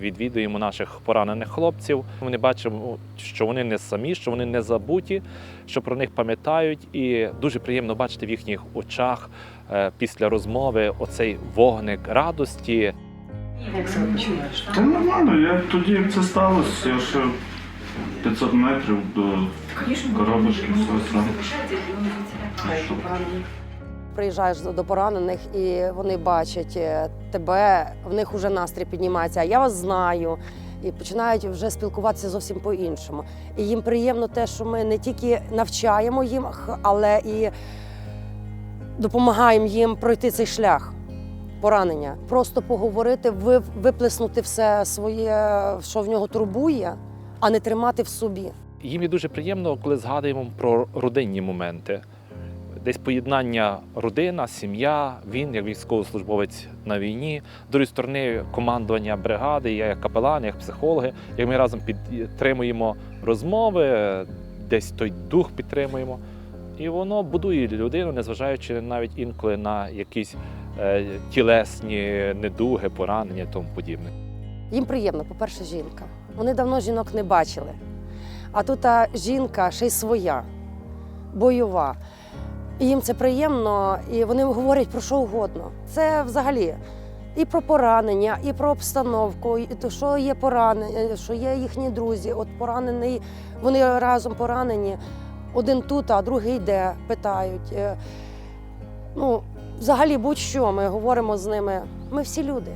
відвідуємо наших поранених хлопців. Вони бачимо, що вони не самі, що вони не забуті, що про них пам'ятають, і дуже приємно бачити в їхніх очах е, після розмови оцей вогник радості. Як себе почуваєш? Та нормально, я тоді як це сталося, я ще 500 метрів до коробочки, все сам. Приїжджаєш до поранених і вони бачать е, тебе, в них вже настрій піднімається, а я вас знаю. І починають вже спілкуватися зовсім по-іншому. І їм приємно те, що ми не тільки навчаємо їм, але і допомагаємо їм пройти цей шлях поранення. Просто поговорити, виплеснути все своє, що в нього турбує, а не тримати в собі. Їм є дуже приємно, коли згадуємо про родинні моменти. Десь поєднання родина, сім'я, він як військовослужбовець на війні, з другої сторони, командування бригади, я як капелан, як психологи, як ми разом підтримуємо розмови, десь той дух підтримуємо. І воно будує людину, незважаючи навіть інколи на якісь е, тілесні недуги, поранення тому подібне. Їм приємно, по-перше, жінка. Вони давно жінок не бачили. А тут та жінка ще й своя, бойова. І їм це приємно, і вони говорять про що угодно. Це взагалі і про поранення, і про обстановку, і то, що є поранення, що є їхні друзі. От поранений, вони разом поранені. Один тут, а другий йде, питають. Е, Ну, взагалі, будь-що ми говоримо з ними. Ми всі люди.